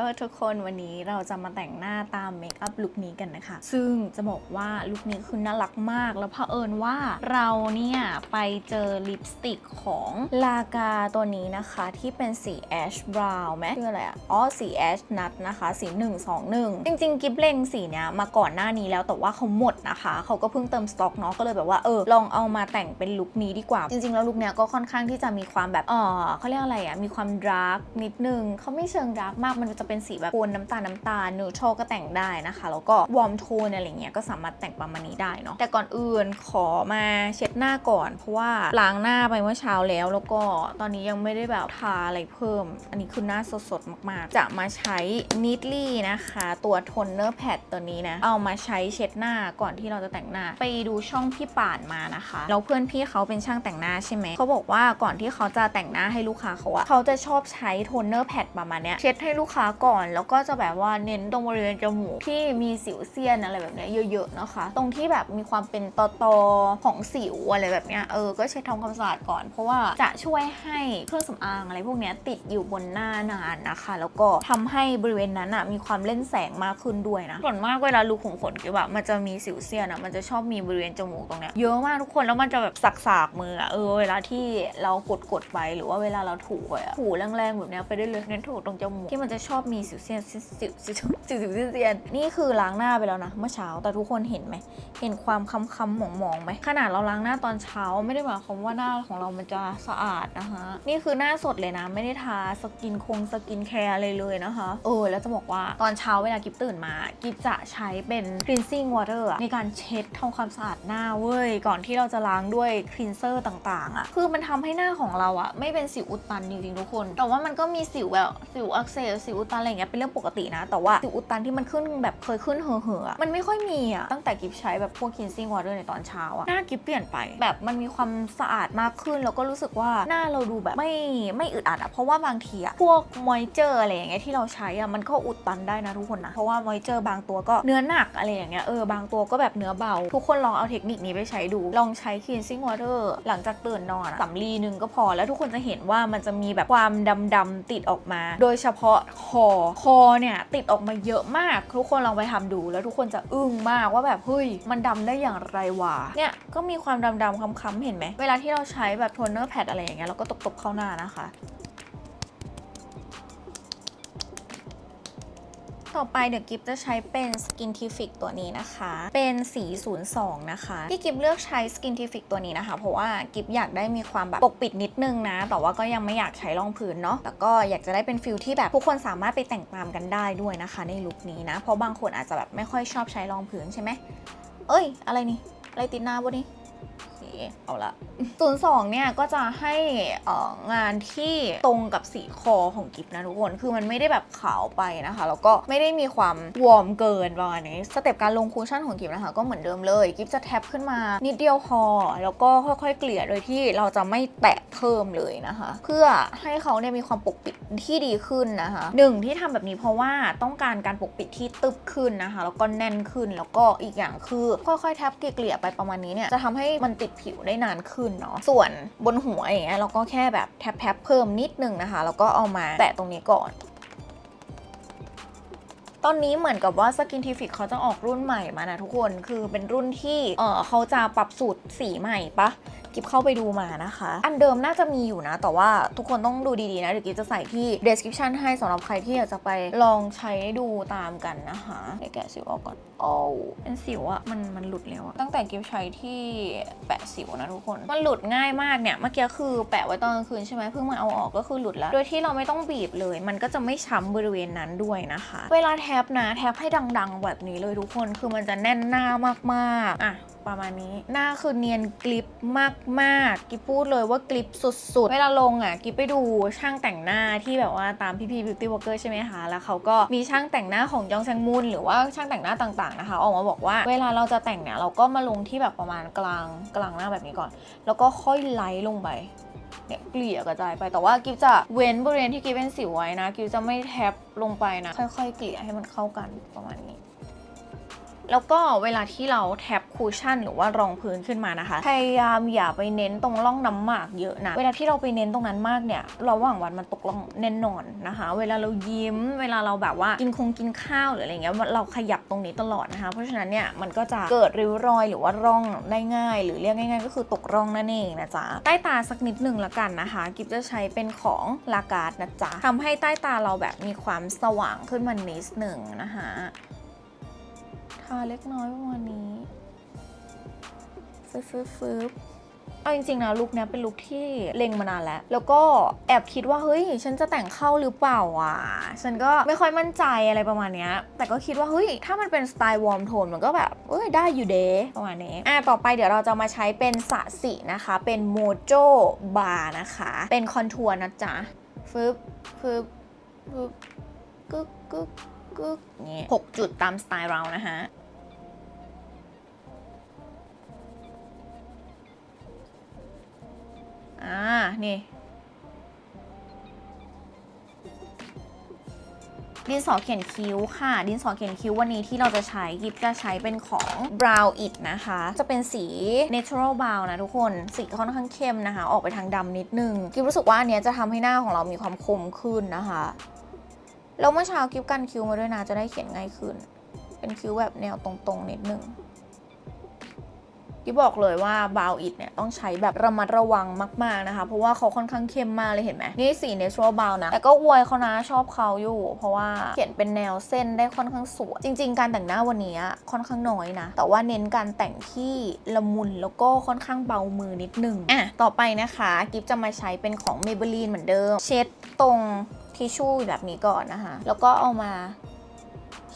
แล้วทุกคนวันนี้เราจะมาแต่งหน้าตามเมคอัพลุคนี้กันนะคะ ซึ่งจะบอกว่าลุคนี้คือน่ารักมาก แล้วเผอิญว่าเราเนี่ย ไปเจอลิปสติกของลากาตัวนี้นะคะ ที่เป็นสีแอชบราวน์ไหมชื่ออะไรอ๋อสีแอชนัทนะคะ สี 121 จริง ๆ กิฟเล็งสีเนี้ยมาก่อนหน้านี้แล้วแต่ว่าเขาหมดนะคะ เขาก็เพิ่งเติมสต็อกเนาะก็เลยแบบว่าเออลองเอามาแต่งเป็นลุคนี้ดีกว่า จริง ๆ แล้วลุคเนี้ยก็ค่อนข้างที่จะมีความแบบเออเขาเรียกอะไรอะมีความดาร์กนิดนึงเขาไม่เชิงดาร์กมากมันจะเป็นสีแบบโทนน้ำตาลน้ำตาลนูโชก็แต่งได้นะคะ แล้วก็วอร์มโทนอะไรเงี้ยก็สามารถแต่งประมาณนี้ได้เนาะแต่ก่อนอื่นขอมาเช็ดหน้าก่อน เพราะว่าล้างหน้าไปเมื่อเช้าแล้ว แล้วก็ตอนนี้ยังไม่ได้แบบทาอะไรเพิ่ม อันนี้คือหน้าสดๆมากๆ จะมาใช้นิดลี่นะคะ ตัวโทนเนอร์แพดตัวนี้นะเอามาใช้เช็ดหน้าก่อนที่เราจะแต่งหน้า ไปดูช่องพี่ป่านมานะคะแล้วเพื่อนพี่เขาเป็นช่างแต่งหน้าใช่ไหมเขาบอกว่าก่อนที่เขาจะแต่งหน้าให้ลูกค้าเขาอะเขาจะชอบใช้โทนเนอร์แพดประมาณเนี้ยเช็ดให้ลูกค้าก่อน แล้วก็จะแบบว่าเน้นตรงบริเวณจมูกที่มีสิวเซียนอะไรแบบเนี้ยเยอะๆนะคะ ตรงที่แบบมีความเป็นตอตอๆของสิวอะไรแบบเนี้ยเออก็เช็ดทำความสะอาดก่อน เพราะว่าจะช่วยให้เครื่องสำอางอะไรพวกเนี้ยติดอยู่บนหน้านานนะคะ แล้วก็ทำให้บริเวณนั้นอะมีความเล่นแสงมากขึ้นด้วยนะส่วนมากเวลารูขุมขนกิ๊บอะมันจะมีสิวเซียนอะมันจะชอบมีบริเวณจมูกตรงเนี้ยเยอะมากทุกคนแล้วมันจะแบบสักๆมืออะเออเวลาที่เรากดกดๆไปหรือว่าเวลาเราถูไปอะถูแรงๆแบบเนี้ยไปได้เลยเน้นถูตรงจมูกที่มันจะชอบมีสิวเซียนสิวสิวสิวสิวสิวเซียน นี่คือล้างหน้าไปแล้วนะเมื่อเช้าแต่ทุกคนเห็นไหม เห็นความค้ำๆหมองไหมขนาดเราล้างหน้าตอนเช้าไม่ได้หมายความว่าหน้าของเรามันจะสะอาดนะคะนี่คือหน้าสดเลยนะ ไม่ได้ทาสกินคงสกินแคร์อะไรเลยนะคะเออแล้วจะบอกว่าตอนเช้าเวลากิฟตื่นมากิฟจะใช้เป็น cleansing water ในการเช็ดทำความสะอาดหน้าเว้ยก่อนที่เราจะล้างด้วย cleanser ต่างๆอะคือมันทำให้หน้าของเราอะไม่เป็นสิวอุดตันจริงๆทุกคน แต่ว่ามันก็มีสิวแบบสิวอักเสบสิวอุดตันอะไรเงี้ยเป็นเรื่องปกตินะ แต่ว่าสิวอุดตันที่มันขึ้นแบบเคยขึ้นเห่อะๆอมันไม่ค่อยมีอะตั้งแต่กิฟใช้แบบพวก cleansing water ในตอนเช้าอะหน้ากิฟเปลี่ยนไป แบบมันมีความสะอาดมากขึ้น แล้วก็รู้สึกว่าหน้าเราดูแบบไม่ไม่อึดอัดอะเพราะว่าบางทีอะพวกมอยเจอร์อะไรอย่างเงี้ยที่เราใช้อะมันก็อุดตันได้นะทุกคนนะเพราะว่ามอยเจอร์บางตัวก็เนื้อหนักอะไรอย่างเงี้ยเออบางตัวก็แบบเนื้อเบา ทุกคนลองเอาเทคนิคนี้ไปใช้ดู ลองใช้ cleansing water หลังจากตื่นนอนสำลีหนึ่งก็พอแล้วทุกคนจะเห็นว่ามันจะมีแบบความดำๆติดออกมา โดยเฉพาะคอคอเนี่ยติดออกมาเยอะมาก ทุกคนลองไปทำดู แล้วทุกคนจะอึ้งมากว่าแบบเฮ้ยมันดำได้อย่างไรวะเนี่ยก็มีความดำๆค้ำๆเห็นไหมเวลาที่เราใช้แบบโทนเนอร์แพดอะไรอย่างเงี้ยเราก็ตบๆเข้าหน้านะคะ ต่อไปเดี๋ยวกิฟจะใช้เป็น Skintific ตัวนี้นะคะ เป็นสี 02 นะคะ ที่กิฟเลือกใช้ Skintific ตัวนี้นะคะ เพราะว่ากิฟอยากได้มีความแบบปกปิดนิดนึงนะ แต่ว่าก็ยังไม่อยากใช้รองพื้นเนาะแต่ก็อยากจะได้เป็นฟิลที่แบบทุกคนสามารถไปแต่งตามกันได้ด้วยนะคะ ในลุคนี้นะ เพราะบางคนอาจจะแบบไม่ค่อยชอบใช้รองพื้นใช่ไหมเอ้ย อะไรนี่ อะไรติดหน้าบนนี้ เอาละศูนย์สองเนี่ยก็จะให้งานที่ตรงกับสีคอของกิฟนะทุกคน คือมันไม่ได้แบบขาวไปนะคะ แล้วก็ไม่ได้มีความวอร์มเกินประมาณนี้ สเต็ปการลงคูชั่นของกิฟนะคะ ก็เหมือนเดิมเลย กิฟจะแท็บขึ้นมานิดเดียวพอ แล้วก็ค่อยๆเกลี่ยโดยที่เราจะไม่แตะเพิ่มเลยนะคะ เพื่อให้เขาเนี่ยมีความปกปิดที่ดีขึ้นนะคะหนึ่งที่ทำแบบนี้เพราะว่าต้องการการปกปิดที่ตึบขึ้นนะคะ แล้วก็แน่นขึ้น แล้วก็อีกอย่างคือ ค่อยๆแท็บเกลี่ยไปประมาณนี้เนี่ยจะทำให้มันติดผิวได้นานขึ้นเนาะส่วนบนหัวอย่างเงี้ยเราก็แค่แบบแทบๆเพิ่มนิดนึงนะคะ แล้วก็เอามาแตะตรงนี้ก่อนตอนนี้เหมือนกับว่า Skintific เขาจะออกรุ่นใหม่มานะทุกคน คือเป็นรุ่นที่เออเขาจะปรับสูตรสีใหม่ปะกิฟเข้าไปดูมานะคะ อันเดิมน่าจะมีอยู่นะ แต่ว่าทุกคนต้องดูดีๆนะเดี๋ยวกิฟจะใส่ที่ description ให้สำหรับใครที่อยากจะไปลองใช้ดูตามกันนะคะเดี๋ยวแกะสิวออกก่อน โอ้เป็นสิวอะมันมันหลุดแล้วอะตั้งแต่กิฟใช้ที่แปะสิวนะทุกคน มันหลุดง่ายมากเนี่ย เมื่อกี้คือแปะไว้ตอนกลางคืนใช่ไหมเพิ่งมาเอาออกก็คือหลุดแล้ว โดยที่เราไม่ต้องบีบเลย มันก็จะไม่ช้ำบริเวณนั้นด้วยนะคะ เวลาแท็บนะแท็บให้ดังๆ แบบนี้เลยทุกคน คือมันจะแน่นหน้ามากๆ อะประมาณนี้ หน้าคือเนียนกลิปมากๆกิฟพูดเลยว่ากลิปสุดๆ เวลาลงอะ กิฟไปดูช่างแต่งหน้าที่แบบว่าตามพี่พีบิวตี้วอล์กเกอร์ใช่ไหมคะ แล้วเขาก็มีช่างแต่งหน้าของยองแซงมุนหรือว่าช่างแต่งหน้าต่างๆนะคะ ออกมาบอกว่าเวลาเราจะแต่งเนี่ยเราก็มาลงที่แบบประมาณกลางกลางหน้าแบบนี้ก่อน แล้วก็ค่อยไล่ลงไปเนี่ยเกลี่ยกระจายไปแต่ว่ากิฟจะเว้นบริเวณที่กิฟเป็นสิวไว้นะ กิฟจะไม่แทบลงไปนะ ค่อยๆ เกลี่ยให้มันเข้ากันประมาณนี้ แล้วก็เวลาที่เราแท็บคูชั่นหรือว่ารองพื้นขึ้นมานะคะ พยายามอย่าไปเน้นตรงร่องน้ำหมากเยอะนะ เวลาที่เราไปเน้นตรงนั้นมากเนี่ยระหว่างวันมันตกร่องแน่นอนนะคะ เวลาเรายิ้ม เวลาเราแบบว่ากินคงกินข้าวหรืออะไรเงี้ยเราขยับตรงนี้ตลอดนะคะ เพราะฉะนั้นเนี่ยมันก็จะเกิดริ้วรอยหรือว่าร่องได้ง่าย หรือเรียกง่าย ๆ ก็คือตกร่องนั่นเองนะจ๊ะใต้ตาสักนิดหนึ่งละกันนะคะ กิฟจะใช้เป็นของลาการ์ดนะจ๊ะทำให้ใต้ตาเราแบบมีความสว่างขึ้นมานิดหนึ่งนะคะาเล็กน้อยประมาณนี้ฟึบฟึบฟึบเอาจริงๆนะลุคนี้เป็นลุคที่เล็งมานานแล้ว แล้วก็แอบคิดว่าเฮ้ย ฉันจะแต่งเข้าหรือเปล่าอะฉันก็ไม่ค่อยมั่นใจอะไรประมาณนี้แต่ก็คิดว่าเฮ้ย ถ้ามันเป็นสไตล์วอร์มโทนมันก็แบบเอ้ยได้อยู่เดประมาณนี้อะต่อไปเดี๋ยวเราจะมาใช้เป็นสะสีนะคะ เป็นโมโจบาร์นะคะ เป็นคอนทัวร์นะจ๊ะฟึบฟึบฟึบกึกกึก กึกนี่หกจุดตามสไตล์เรานะฮะอ่า นี่ดินสอเขียนคิ้วค่ะ ดินสอเขียนคิ้ววันนี้ที่เราจะใช้กิฟจะใช้เป็นของ Brow It นะคะ จะเป็นสี Natural Brown นะทุกคน สีค่อนข้างเข้มนะคะ ออกไปทางดำนิดนึงกิฟรู้สึกว่าอันเนี้ยจะทำให้หน้าของเรามีความคมขึ้นนะคะ แล้วเมื่อเช้ากิฟกันคิ้วมาด้วยนะจะได้เขียนง่ายขึ้น เป็นคิ้วแบบแนวตรงๆนิดนึงที่บอกเลยว่าบาวอิดเนี่ยต้องใช้แบบระมัดระวังมาก ๆนะคะ เพราะว่าเขาค่อนข้างเข้มมากเลยเห็นไหมนี่สี natural brown นะ แต่ก็อวยเขานะชอบเขาอยู่ เพราะว่าเขียนเป็นแนวเส้นได้ค่อนข้างสวยจริง ๆ การแต่งหน้าวันนี้ค่อนข้างน้อยนะ แต่ว่าเน้นการแต่งที่ละมุนแล้วก็ค่อนข้างเบามือนิดนึงอะต่อไปนะคะกิฟจะมาใช้เป็นของ Maybelline เหมือนเดิม เช็ดตรง ทิชชู่แบบนี้ก่อนนะคะ แล้วก็เอามา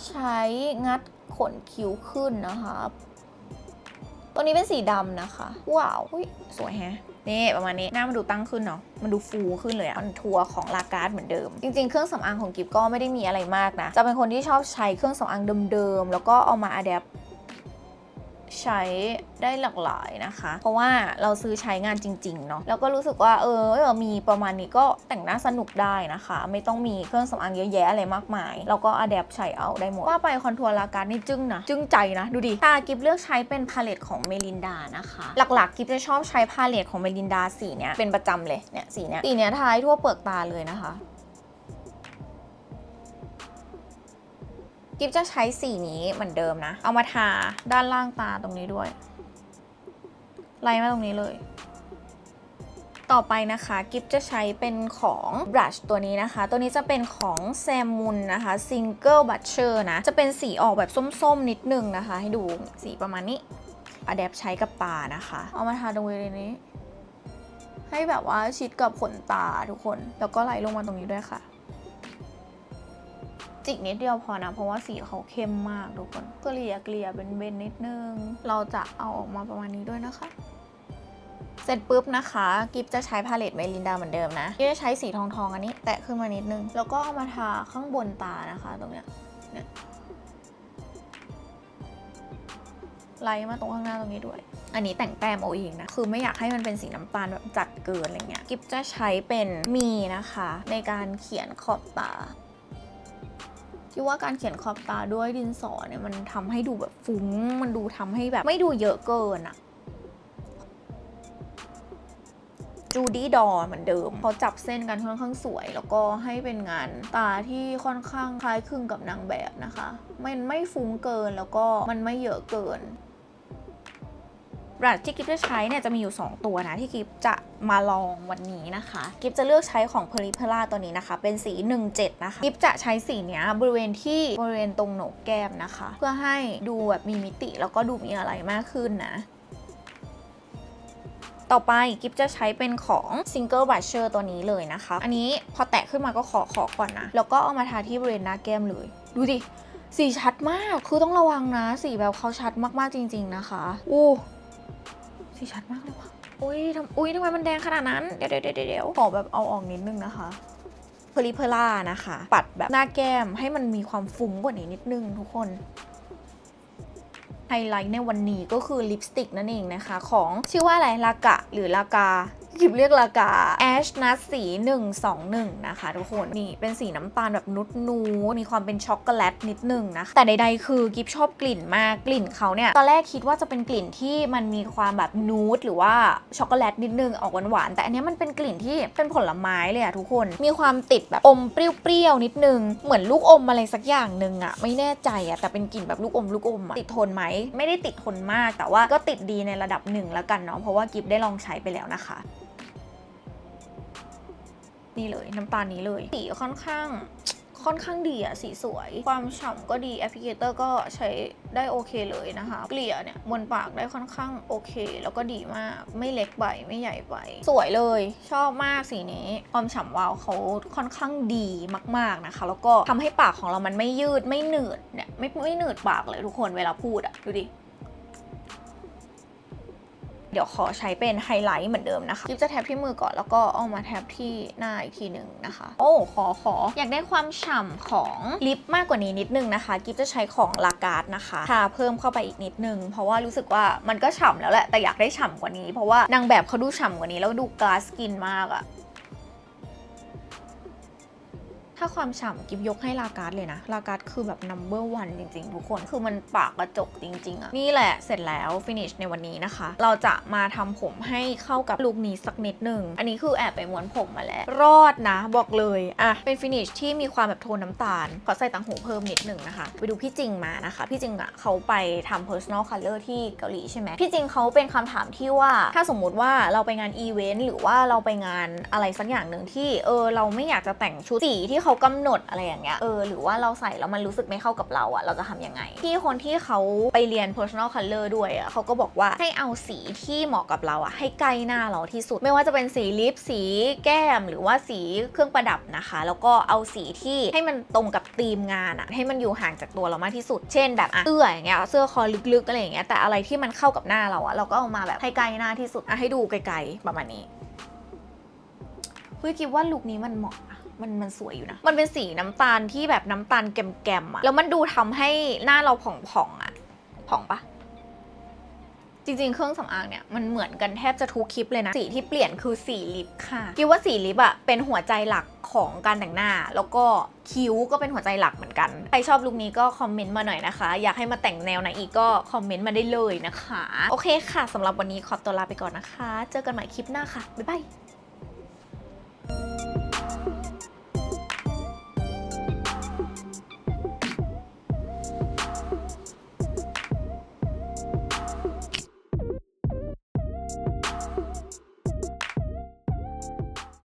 ใช้งัดขนคิ้วขึ้นนะคะตัวนี้เป็นสีดำนะคะ ว้าวอุ๊ยสวยแฮะนี่ประมาณนี้หน้ามันดูตั้งขึ้นเนาะมันดูฟูขึ้นเลยอะมันทัวร์ของลาการ์ดเหมือนเดิม จริงๆ เครื่องสำอางของกิฟก็ไม่ได้มีอะไรมากนะ จะเป็นคนที่ชอบใช้เครื่องสำอางเดิมๆ แล้วก็เอามาอัดแอป ใช้ได้หลากหลายนะคะ เพราะว่าเราซื้อใช้งานจริงๆเนาะแล้วก็รู้สึกว่าเออมีประมาณนี้ก็แต่งหน้าสนุกได้นะคะ ไม่ต้องมีเครื่องสำอางเยอะแยะอะไรมากมายแล้วก็อัดแอปใช้เอาได้หมดว่าไปคอนทัวร์ลาการ์ดนี่จึ้งนะจึ้งใจนะ ดูดิตากิฟเลือกใช้เป็นพาเลตของเมลินดานะคะ หลักๆกิฟจะชอบใช้พาเลตของเมลินดาสีเนี้ยเป็นประจำเลยเนี่ยสีเนี้ยสีเนี้ยทายทั่วเปลือกตาเลยนะคะ กิฟจะใช้สีนี้เหมือนเดิมนะ เอามาทาด้านล่างตาตรงนี้ด้วย ไล่มาตรงนี้เลย ต่อไปนะคะกิฟจะใช้เป็นของบรัชตัวนี้นะคะ ตัวนี้จะเป็นของแซมมุนนะคะ Single Blusher นะ จะเป็นสีออกแบบส้มๆ นิดนึงนะคะ ให้ดูสีประมาณนี้อะแดปใช้กับตานะคะ เอามาทาตรงบริเวณนี้ ให้แบบว่าชิดกับขนตาทุกคน แล้วก็ไล่ลงมาตรงนี้ด้วยค่ะ จิกนิดเดียวพอนะ เพราะว่าสีเขาเข้มมากทุกคนเกลี่ยเกลี่ยเบนๆนิดนึง เราจะเอาออกมาประมาณนี้ด้วยนะคะ เสร็จปุ๊บนะคะ กิฟจะใช้พาเลตเมลินดาเหมือนเดิมนะกิฟจะใช้สีทองทองอันนี้ แตะขึ้นมานิดนึง แล้วก็เอามาทาข้างบนตานะคะ ตรงเนี้ยเนี่ยไล่มาตรงข้างหน้าตรงนี้ด้วย อันนี้แต่งแต้มเอาเองนะ คือไม่อยากให้มันเป็นสีน้ำตาลแบบจัดเกินอะไรเงี้ย กิฟจะใช้เป็นมีนะคะ ในการเขียนขอบตา ที่ว่าการเขียนขอบตาด้วยดินสอเนี่ยมันทำให้ดูแบบฟุ้ง มันดูทำให้แบบไม่ดูเยอะเกินอะจูดี้ดอเหมือนเดิมเขาจับเส้นกันค่อนข้างสวย แล้วก็ให้เป็นงานตาที่ค่อนข้างคล้ายคลึงกับนางแบบนะคะ มันไม่ฟุ้งเกินแล้วก็มันไม่เยอะเกินบรัชที่กิฟจะใช้เนี่ยจะมีอยู่ 2 ตัวนะที่กิฟจะ มาลองวันนี้นะคะ กิฟจะเลือกใช้ของ p e r i p e r a ตัวนี้นะคะ เป็นสี 17 นะคะ กิฟจะใช้สีเนี้ยบริเวณที่บริเวณตรงโหนกแก้มนะคะ เพื่อให้ดูแบบมีมิติแล้วก็ดูมีอะไรมากขึ้นนะต่อไปกิฟจะใช้เป็นของ Single Blusher ตัวนี้เลยนะคะ อันนี้พอแตะขึ้นมาก็ขอขอก่อนนะ แล้วก็เอามาทาที่บริเวณหน้าแก้มเลย ดูดิ สีชัดมาก คือต้องระวังนะ สีแบบเขาชัดมากๆจริง ๆนะคะ อู้ สีชัดมากเลยว่ะ อุ้ยทำอุ้ยทำไมมันแดงขนาดนั้นเดี๋ยวเดี๋ยวเดี๋ยวเดี๋ยวขอแบบเอาออกนิดนึงนะคะเพลิเพล่านะคะ ปัดแบบหน้าแก้มให้มันมีความฟุ้งกว่านี้นิดนึงทุกคนไฮไลท์ในวันนี้ก็คือลิปสติกนั่นเองนะคะ ของชื่อว่าอะไรลากะหรือลากา กิบเรียกลากาแอชนัทสี 121 นะคะทุกคน นี่เป็นสีน้ำตาลแบบนุดนูมีความเป็นช็อกโกแลตนิดนึงนะ แต่ใดๆคือกิบชอบกลิ่นมากกลิ่นเขาเนี่ย ตอนแรกคิดว่าจะเป็นกลิ่นที่มันมีความแบบนูดหรือว่าช็อกโกแลตนิดนึงออกหวานๆแต่อันนี้มันเป็นกลิ่นที่เป็นผลไม้เลยอะทุกคน มีความติดแบบอมเปรี้ยวๆนิดนึง เหมือนลูกอมอะไรสักอย่างหนึ่งอะไม่แน่ใจอะแต่เป็นกลิ่นแบบลูกอมลูกอมอะติดทนไหมไม่ได้ติดทนมากแต่ว่าก็ติดดีในระดับหนึ่งแล้วกันเนาะเพราะว่ากิฟได้ลองใช้ไปแล้วนะคะ นี่เลยน้ำตาลนี้เลยสีค่อนข้างค่อนข้างดีอะสีสวย ความฉ่ำก็ดีแอปพลิเคเตอร์ก็ใช้ได้โอเคเลยนะคะ เกลี่ยเนี่ยบนปากได้ค่อนข้างโอเค แล้วก็ดีมากไม่เล็กไปไม่ใหญ่ไป สวยเลยชอบมากสีนี้ ความฉ่ำวาวเขาค่อนข้างดีมากๆนะคะ แล้วก็ทำให้ปากของเรามันไม่ยืดไม่หนืดเนี่ยไม่ไม่หนืดปากเลยทุกคนเวลาพูดอะดูดิ เดี๋ยวขอใช้เป็นไฮไลท์เหมือนเดิมนะคะกิฟจะแท็บที่มือก่อนแล้วก็เอามาแท็บที่หน้าอีกทีหนึ่งนะคะ โอ้ขอขออยากได้ความฉ่ำของลิปมากกว่านี้นิดนึงนะคะกิฟจะใช้ของลาการ์ดนะคะทาเพิ่มเข้าไปอีกนิดนึง เพราะว่ารู้สึกว่ามันก็ฉ่ำแล้วแหละแต่อยากได้ฉ่ำกว่านี้ เพราะว่านางแบบเขาดูฉ่ำกว่านี้แล้วดูกลาสกินมากอะ ถ้าความฉ่ำกิฟยกให้ลาการ์ดเลยนะ ลาการ์ดคือแบบ number one จริงๆ ทุกคน คือมันปากกระจกจริง ๆอะนี่แหละเสร็จแล้ว finish ในวันนี้นะคะ เราจะมาทำผมให้เข้ากับลุคนี้สักนิดหนึ่ง อันนี้คือแอบไปม้วนผมมาแล้ว รอดนะ บอกเลยอะเป็น finish ที่มีความแบบโทนน้ำตาล ขอใส่ต่างหูเพิ่มนิดหนึ่งนะคะ ไปดูพี่จริงมานะคะ พี่จริงอะเขาไปทำ personal color ที่เกาหลีใช่ไหมพี่จริงเขาเป็นคำถามที่ว่าถ้าสมมุติว่าเราไปงานอีเวนต์หรือว่าเราไปงานอะไรสักอย่างหนึ่งที่เออเราไม่อยากจะแต่งชุดสีที่เขากำหนดอะไรอย่างเงี้ยเออหรือว่าเราใส่แล้วมันรู้สึกไม่เข้ากับเราอะเราจะทำยังไงที่คนที่เขาไปเรียน personal color ด้วยอะเขาก็บอกว่าให้เอาสีที่เหมาะกับเราอะให้ใกล้หน้าเราที่สุด ไม่ว่าจะเป็นสีลิปสีแก้ม หรือว่าสีเครื่องประดับนะคะ แล้วก็เอาสีที่ให้มันตรงกับธีมงานอะให้มันอยู่ห่างจากตัวเรามากที่สุด เช่นแบบอะเสื้ออย่างเงี้ยเสื้อคอลึกๆอะไรอย่างเงี้ยแต่อะไรที่มันเข้ากับหน้าเราอะเราก็เอามาแบบให้ใกล้หน้าที่สุดอะให้ดูไกลๆประมาณนี้เฮ้ยคิดว่าลุคนี้มันเหมาะ มันมันสวยอยู่นะ มันเป็นสีน้ำตาลที่แบบน้ำตาลแกมๆอะแล้วมันดูทำให้หน้าเราผ่องๆอะผ่องปะจริงๆ เครื่องสำอางเนี่ยมันเหมือนกันแทบจะทุกคลิปเลยนะ สีที่เปลี่ยนคือสีลิปค่ะคิดว่าสีลิปอะเป็นหัวใจหลักของการแต่งหน้า แล้วก็คิ้วก็เป็นหัวใจหลักเหมือนกัน ใครชอบลุคนี้ก็คอมเมนต์มาหน่อยนะคะ อยากให้มาแต่งแนวไหนอีกก็คอมเมนต์มาได้เลยนะคะ โอเคค่ะสำหรับวันนี้ขอตัวลาไปก่อนนะคะ เจอกันใหม่คลิปหน้าค่ะ บ๊ายบาย